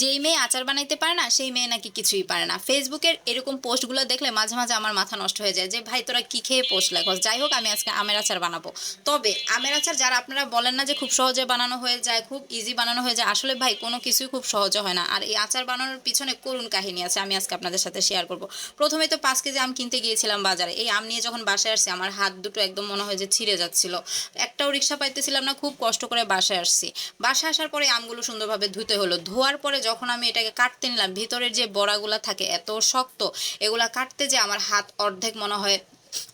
যেই মেয়ে আচার বানাইতে পারে না, সেই মেয়ে নাকি কিছুই পারে না। ফেসবুকের এরকম পোস্টগুলো দেখলে মাঝে মাঝে আমার মাথা নষ্ট হয়ে যায় যে, ভাই, তোরা কী খেয়ে পোস্ট লেখস? যাই হোক, আমি আজকে আমের আচার বানাবো। তবে আমের আচার যারা আপনারা বলেন না যে খুব সহজে বানানো হয়ে যায়, খুব ইজি বানানো হয়ে যায়, আসলে ভাই, কোনো কিছুই খুব সহজে হয় না। আর এই আচার বানানোর পিছনে করুণ কাহিনী আছে, আমি আজকে আপনাদের সাথে শেয়ার করব। প্রথমে তো পাঁচ কেজি আম কিনতে গিয়েছিলাম বাজারে। এই আম নিয়ে যখন বাসায় আসছি, আমার হাত দুটো একদম মনে হয় যে ছিঁড়ে যাচ্ছিল। একটাও রিক্সা পাইতেছিলাম না, খুব কষ্ট করে বাসায় আসছি। বাসায় আসার পরে আমগুলো সুন্দরভাবে ধুতে হলো। ধোয়ার পরে যখন আমি এটাকে কাটতে নিলাম, ভিতরের যে বড়াগুলো থাকে এত শক্ত, এগুলা কাটতে যে আমার হাত অর্ধেক মনে হয়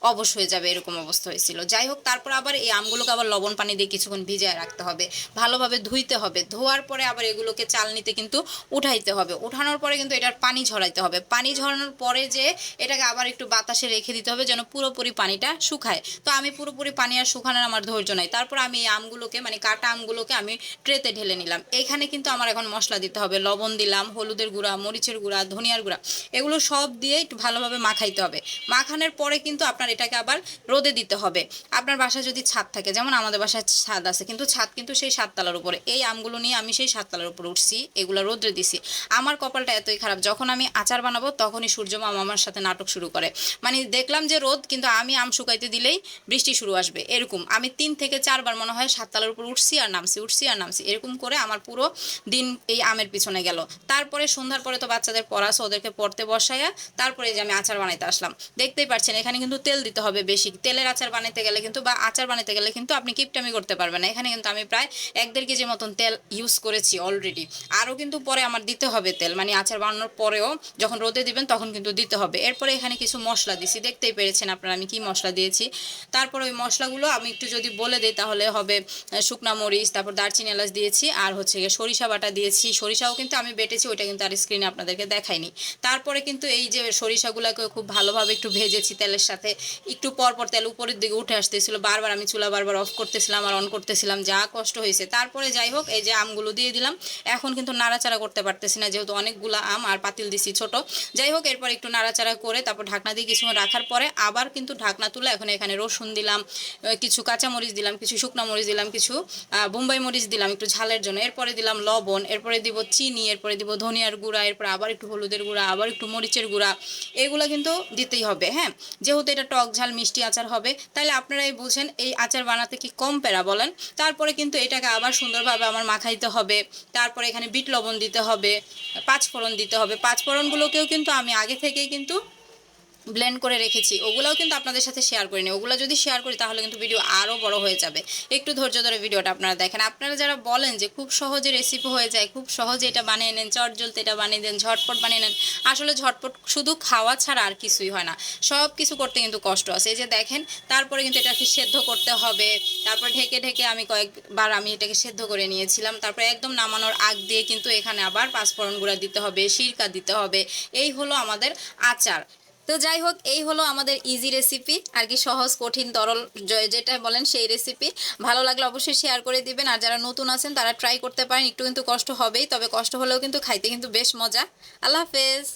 অবশ হয়ে যাবে এরকম অবস্থা হয়েছিল। যাই হোক, তারপর আবার এই আমগুলোকে আবার লবণ পানি দিয়ে কিছুক্ষণ ভিজায় রাখতে হবে। ভালোভাবে ধুইতে হবে। ধোয়ার পরে আবার এগুলোকে চালনিতে কিন্তু উঠাইতে হবে। উঠানোর পরে কিন্তু এটার পানি ঝরাইতে হবে। পানি ঝরানোর পরে যে এটাকে আবার একটু বাতাসে রেখে দিতে হবে যেন পুরোপুরি পানিটা শুকায়। তো আমি পুরোপুরি পানি আর শুকানোর আমার ধৈর্য নাই। তারপর আমি এই আমগুলোকে মানে কাটা আমগুলোকে আমি ট্রেতে ঢেলে নিলাম। এইখানে কিন্তু আমার এখন মশলা দিতে হবে। লবণ দিলাম, হলুদের গুঁড়া, মরিচের গুঁড়া, ধনিয়ার গুঁড়া। এগুলো সব দিয়ে একটু ভালোভাবে মাখাইতে হবে। মাখানোর পরে কিন্তু আপনার এটাকে আবার রোদে দিতে হবে। আপনার বাসায় যদি ছাদ থাকে, যেমন আমাদের বাসায় ছাদ আছে, কিন্তু ছাদ কিন্তু সেই সাততলার উপরে। এই আমগুলো নিয়ে আমি সেই সাততলার উপরে উঠছি, এগুলো রোদ্রে দিছি। আমার কপালটা এতই খারাপ, যখন আমি আচার বানাবো, তখনই সূর্য মামা আমার সাথে নাটক শুরু করে। মানে দেখলাম যে রোদ, কিন্তু আমি আম শুকাইতে দিলেই বৃষ্টি শুরু আসবে। এরকম, আমি তিন থেকে চারবার মনে হয় সাততলার উপর উঠছি আর নামছি, উঠছি আর নামছি। এরকম করে আমার পুরো দিন এই আমের পিছনে গেল। তারপরে সন্ধ্যার পরে তো বাচ্চাদের পড়াছে, ওদেরকে পড়তে বসাইয়া তারপরে যে আমি আচার বানাইতে আসলাম। দেখতেই পাচ্ছেন, এখানে কিন্তু তেল দিতে হবে বেশি। তেলের আচার বানাইতে গেলে কিন্তু বা আচার বানাইতে গেলে কিন্তু আপনি কিপটামি করতে পারবেন না। এখানে কিন্তু আমি প্রায় এক দেড় কেজি মতন তেল ইউজ করেছি অলরেডি আরও কিন্তু পরে আমার দিতে হবে তেল। মানে আচার বানানোর পরেও যখন রোদে দিবেন তখন কিন্তু দিতে হবে। এরপরে এখানে কিছু মশলা দিছি। দেখতেই পেরেছেন আপনারা আমি কি মশলা দিয়েছি। তারপর ওই মশলাগুলো আমি একটু যদি বলে দিই তাহলে হবে শুকনা মরিচ, তারপর দারচিনি এলাচ দিয়েছি, আর হচ্ছে গিয়ে সরিষা বাটা দিয়েছি। সরিষাও কিন্তু আমি বেটেছি, ওইটা কিন্তু আর স্ক্রিনে আপনাদেরকে দেখাইনি। তারপরে কিন্তু এই যে সরিষাগুলোকে খুব ভালোভাবে একটু ভেজেছি তেলের সাথে। একটু পর পর তেল উপরের দিকে উঠে আসতেছিল। বারবার আমি চুলা বারবার অফ করতেছিলাম আর অন করতেছিলাম, যা কষ্ট হয়েছে। তারপরে যাই হোক, এই যে আমগুলো দিয়ে দিলাম। এখন কিন্তু নাড়াচাড়া করতে পারতেছি না, যেহেতু অনেকগুলো আম আর পাতিল দিছি ছোট। যাই হোক, এরপর একটু নাড়াচাড়া করে তারপর ঢাকনা দিয়ে কিছুক্ষণ রাখার পরে আবার কিন্তু ঢাকনা তুলে এখন এখানে রসুন দিলাম কিছু কাঁচা মরিচ দিলাম, কিছু শুকনো মরিচ দিলাম, কিছু বোম্বাই মরিচ দিলাম একটু ঝালের জন্য। এরপরে দিলাম লবণ, এরপরে দিব চিনি, এরপরে দিব ধনিয়ার গুঁড়া, এরপরে আবার একটু হলুদের গুঁড়া, আবার একটু মরিচের গুঁড়া। এগুলো কিন্তু দিতেই হবে হ্যাঁ? যেহেতু এটা টক ঝাল, মিষ্টি আচার হবে, তাহলে আপনারাই বুঝেন এই আচার বানাতে কি কম প্যারা বলেন। তারপরে কিন্তু এটাকে আবার সুন্দরভাবে আমার মাখাইতে হবে। তারপরে এখানে বিট লবণ দিতে হবে, পাঁচফোড়ন দিতে হবে। পাঁচফোড়নগুলোকেও কিন্তু আমি আগে থেকেই কিন্তু ব্লেন্ড করে রেখেছি, ওগুলোও কিন্তু আপনাদের সাথে শেয়ার করিনি। ওগুলো যদি শেয়ার করি, তাহলে কিন্তু ভিডিও আরও বড় হয়ে যাবে। একটু ধৈর্য ধরে ভিডিওটা আপনারা দেখেন। আপনারা যারা বলেন যে খুব সহজে রেসিপি হয়ে যায়, খুব সহজে এটা বানিয়ে নেন, চট জলতে এটা বানিয়ে দেন, ঝটপট বানিয়ে নেন, আসলে ঝটপট শুধু খাওয়া ছাড়া আর কিছুই হয় না। সব কিছু করতে কিন্তু কষ্ট আছে। এই যে দেখেন, তারপরে কিন্তু এটাকে সেদ্ধ করতে হবে। তারপর ঢেকে ঢেকে আমি কয়েকবার আমি এটাকে সেদ্ধ করে নিয়েছিলাম। তারপরে একদম নামানোর আগ দিয়ে কিন্তু এখানে আবার পাঁচফোড়ন গুঁড়া দিতে হবে, সিরকা দিতে হবে। এই হলো আমাদের আচার। তো যাই হোক, এই হলো আমাদের ইজি রেসিপি আর কি সহজ, কঠিন, তরল যেটা বলেন সেই রেসিপি ভালো লাগলে অবশ্যই শেয়ার করে দিবেন। আর যারা নতুন আছেন, তারা ট্রাই করতে পারেন। একটু কিন্তু কষ্ট হবেই, তবে কষ্ট হলেও কিন্তু খাইতে কিন্তু বেশ মজা। আল্লাহ হাফেজ।